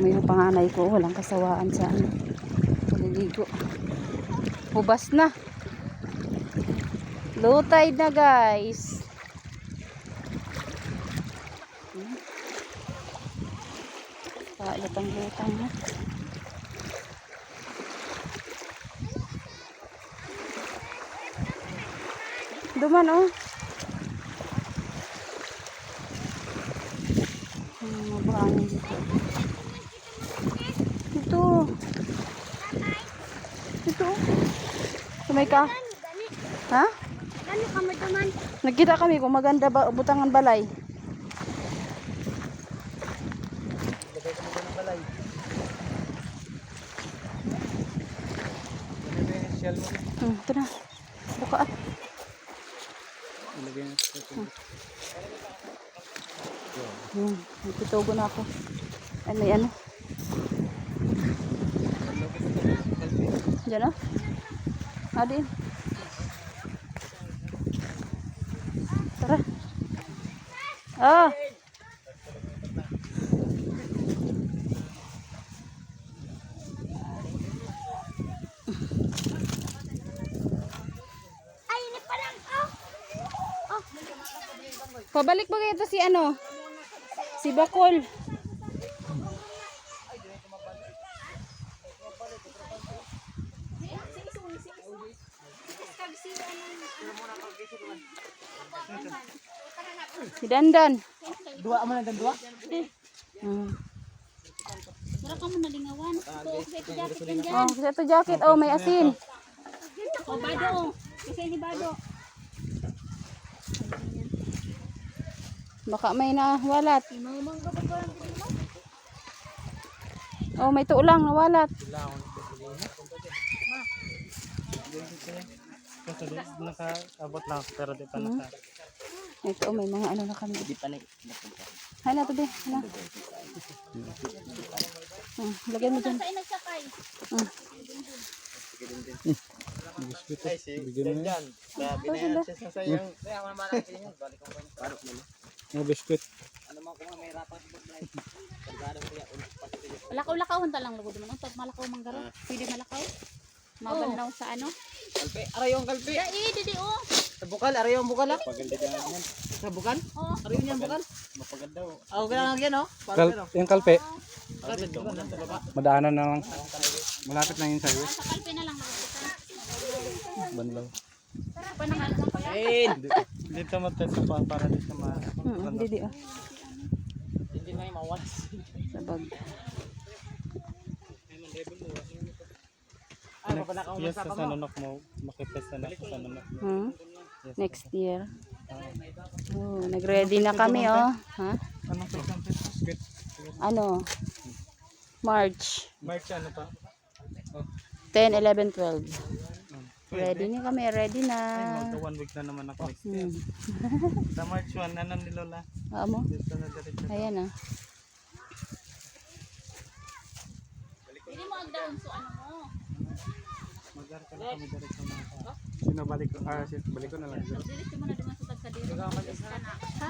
May panganay ko, walang kasawaan sa ano. Paliligo. Hubas na. Low tide na guys. Lutang-lutang na. Duman oh. Mabuhanin dito. Ito. Ito. Sumay ka? Ha? gani ka madaman. Nagkita kami kung maganda ba butangan balay. Ano? Hmm, ito na. Buka sa Hmm, nagtitugo na ako. Ay, may ano. Diyan ah. Ah, din. Tara. Ah. Oh. Pabalik ba kayo ito si ano? Si Bakol. Si Dandan. Dua mo na dua? Hmm. Wala ka mo nalingawan. Oh, kasi ito jacket. Oh, may asin. Oh, bado. Kasi ni bado. Baka may nawalat. Oh, may tulang nawalat. Nakaabot lang pero di pa Hmm. Ito, oh, may mga ano na kami. Di pa na. Hay na, tabi. Hala. Hmm, lagyan mo dyan. Saan nagsakay? Hmm. Biskuit. Bigyan mo yan. Sa sayang. Mga biskuit. Lakaw-lakawon ta lang lugod man. Tag malakaw manggaro. Pwede malakaw. Mabanaw sa ano? Kalpe. Arayo ang kalpe. Ya, eh, didi oh. Sa bukal. Arayo ang bukal ah. Paganda ka yan. Sa bukal? Oh. Arayo niya ang bukal. Mapaganda oh. Ah, okay lang yan oh. Kal yung kalpe, Kalpe bukal na sa baba. madaanan na lang. Malapit na yun sa'yo. Sa kalpe na lang lugod Banlaw. Pa nang ano pa yan? Eh, dito matest pa para di sa ma. Hmm, hindi di ah. Hindi na yung mawas. Sa bag. Ah, papanakaw mo sa sanunok mo. Makipes na ako sa sanunok mo. Hmm? Next year. Oh, nag-ready na kami oh. Ha? Anong ang? Ano? March March ano pa? 10, 11, 12. Hmm. Ready na kami, ready na. Ay, one week na naman ako next year. Hmm. Sa March 1, ano ni Lola? Ah, mo? Ayan ah. Pwede mo agdahon so ano ka na kami na. Sino balik ko? Ah, sino balik ko na lang. Diretso mo na duman sa tagsadero. Ha?